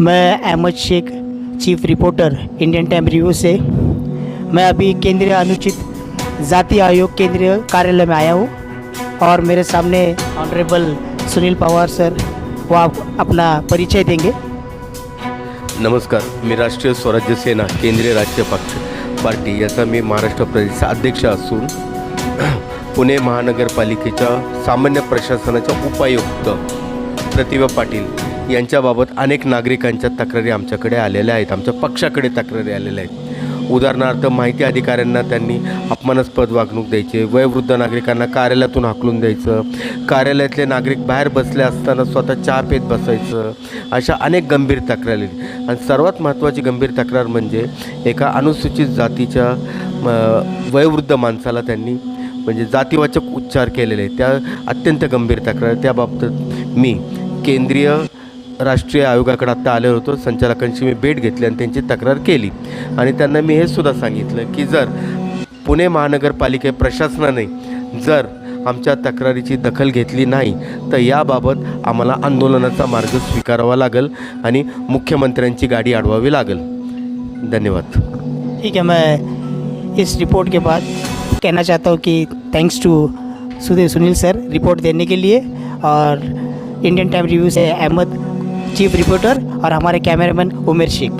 मैं Ahmad Shaikh chief reporter Indian Time Review से। मैं अभी केंद्रीय अनुचित जाति आयोग केंद्रीय कार्यालय में आया हूँ और मेरे सामने ऑनरेबल सुनील पवार सर वो आप अपना परिचय देंगे। नमस्कार मी राष्ट्रीय स्वराज्य सेना केंद्रीय राष्ट्रीय पक्ष पार्टी याचा मी महाराष्ट्र प्रदेशचा अध्यक्ष असून पुणे महानगरपालिकेच्या सामान्य प्रशासनाच्या उपायुक्त प्रतिभा पाटील यांच्याबाबत अनेक नागरिकांच्या तक्रारी आमच्याकडे आलेल्या आहेत. आमच्या पक्षाकडे तक्रारी आलेल्या आहेत. उदाहरणार्थ माहिती अधिकाऱ्यांना त्यांनी अपमानास्पद वागणूक द्यायची वयोवृद्ध नागरिकांना कार्यालयातून हाकलून द्यायचं कार्यालयातले नागरिक बाहेर बसले असताना स्वतः चहा पेत बसायचं अशा अनेक गंभीर तक्रारी आणि सर्वात महत्त्वाची गंभीर तक्रार म्हणजे एका अनुसूचित जातीच्या वयोवृद्ध माणसाला त्यांनी म्हणजे जातीवाचक उच्चार केलेले आहेत. त्या अत्यंत गंभीर तक्रार त्याबाबत त्याबाबतीत मी केंद्रीय राष्ट्रीय आयोगाकडे आत्ता आलेलो होतो. संचालकांची मी भेट घेतली आणि त्यांची तक्रार केली. आणि त्यांना मी हे सुद्धा सांगितलं की जर पुणे महानगरपालिके प्रशासनाने जर आमच्या तक्रारीची दखल घेतली नाही तर याबाबत आम्हाला आंदोलनाचा मार्ग स्वीकारावा लागेल आणि मुख्यमंत्र्यांची गाडी अडवावी लागेल. धन्यवाद. ठीक है मैं इस रिपोर्ट के बाद कहना चाहता हूँ कि thanks to Sudhir Sunil sir report देने के लिए और इंडियन टाइम रिव्यू से अहमद चीफ रिपोर्टर और हमारे कैमरामैन उमेर शेख।